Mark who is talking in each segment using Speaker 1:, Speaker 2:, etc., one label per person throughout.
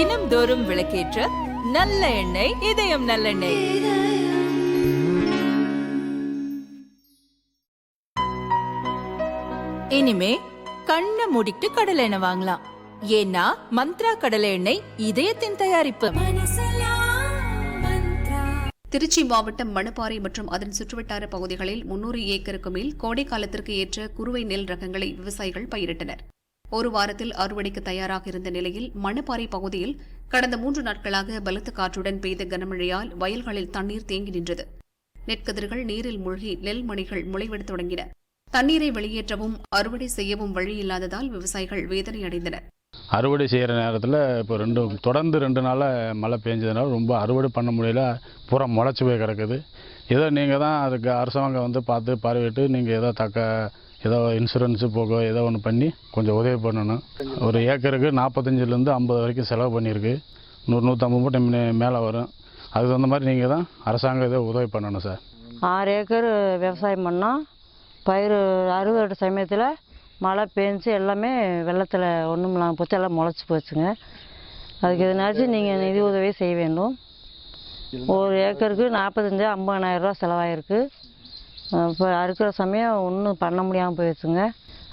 Speaker 1: தினம்தோறும் விளக்கேற்ற நல்ல எண்ணெய் இதயம் நல்லெண்ணெய் இனிமே கண்ணை மூடிட்டு கடலை எண்ணெய் வாங்கலாம். ஏன்னா மந்த்ரா கடலை எண்ணெய் இதயத்தின் தயாரிப்பு.
Speaker 2: திருச்சி மாவட்டம் மணப்பாறை மற்றும் அதன் சுற்றுவட்டார பகுதிகளில் முன்னூறு ஏக்கருக்கு மேல் கோடை காலத்திற்கு ஏற்ற குறுவை நெல் ரகங்களை விவசாயிகள் பயிரிட்டனர். ஒரு வாரத்தில் அறுவடைக்கு தயாராக இருந்த நிலையில் மணப்பாறை பகுதியில் கடந்த மூன்று நாட்களாக பலத்த காற்றுடன் பெய்த கனமழையால் வயல்களில் தண்ணீர் தேங்கி நின்றது. நெற்கதிர்கள் நீரில் மூழ்கி நெல் மணிகள் முளைவிடத் தொடங்கின. தண்ணீரை வெளியேற்றவும் அறுவடை செய்யவும் வழி இல்லாததால் விவசாயிகள் வேதனை அடைந்தனர்.
Speaker 3: அறுவடை செய்கிற நேரத்தில் இப்போ ரெண்டு தொடர்ந்து ரெண்டு நாளாக மழை பெஞ்சதுனால ரொம்ப அறுவடை பண்ண முடியல. பூரா முளைச்சி போய் கிடக்குது. ஏதோ நீங்கள் தான் அதுக்கு அரசாங்கம் வந்து பார்த்து பார்வையிட்டு நீங்கள் ஏதோ தக்க ஏதோ இன்சூரன்ஸு போக ஏதோ ஒன்று பண்ணி கொஞ்சம் உதவி பண்ணணும். ஒரு ஏக்கருக்கு நாற்பத்தஞ்சிலேருந்து ஐம்பது வரைக்கும் செலவு பண்ணியிருக்கு. நூறு நூற்றம்பது மூட்டை மேலே வரும். அதுக்கு தகுந்த மாதிரி நீங்கள் தான் அரசாங்கம் இதை உதவி பண்ணணும் சார்.
Speaker 4: ஆறு ஏக்கர் விவசாயம் பண்ணோம் பயிர் அறுவடை சமயத்தில் மழை பெஞ்சு எல்லாமே வெள்ளத்தில் ஒன்றும் இல்லாமல் போச்சு. எல்லாம் முளைச்சி போச்சுங்க. அதுக்கு எதுனாச்சும் நீங்கள் நிதி உதவி செய்ய வேண்டும். ஒரு ஏக்கருக்கு நாற்பத்தஞ்சு ஐம்பதாயிரம் ரூபா செலவாயிருக்கு. இப்போ அறுக்கிற சமயம் ஒன்றும் பண்ண முடியாமல் போயிடுச்சுங்க.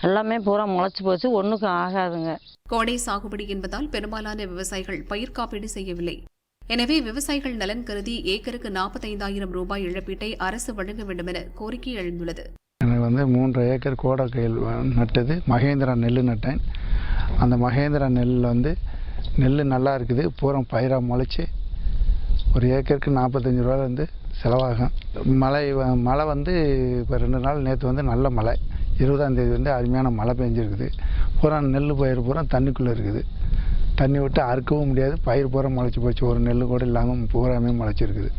Speaker 4: எல்லாமே பூரா முளைச்சி போச்சு. ஒன்றுக்கும் ஆகாதுங்க.
Speaker 2: கோடை சாகுபடி என்பதால் பெரும்பாலான விவசாயிகள் பயிர் காப்பீடு செய்யவில்லை. எனவே விவசாயிகள் நலன் கருதி ஏக்கருக்கு நாற்பத்தைந்தாயிரம் ரூபாய் இழப்பீட்டை அரசு வழங்க வேண்டுமென கோரிக்கை எழுந்துள்ளது.
Speaker 5: எனக்கு வந்து மூன்று ஏக்கர் கோடைக்காயில் நட்டது. மகேந்திரா நெல் நட்டேன். அந்த மகேந்திரா நெல்லில் வந்து நெல் நல்லா இருக்குது. பூரா பயிராக முளைச்சி ஒரு ஏக்கருக்கு நாற்பத்தஞ்சு ரூபா வந்து செலவாகும். மழை மழை வந்து இப்போ ரெண்டு நாள் நேற்று வந்து நல்ல மழை. இருபதாம் தேதி வந்து அருமையான மழை பெஞ்சிருக்குது. பூரா நெல் பயிர் பூரா தண்ணிக்குள்ளே இருக்குது. தண்ணி விட்டு அறுக்கவும் முடியாது. பயிர் பூரா முளைச்சி போச்சு. ஒரு நெல் கூட இல்லாமல் பூராமே முளைச்சிருக்குது.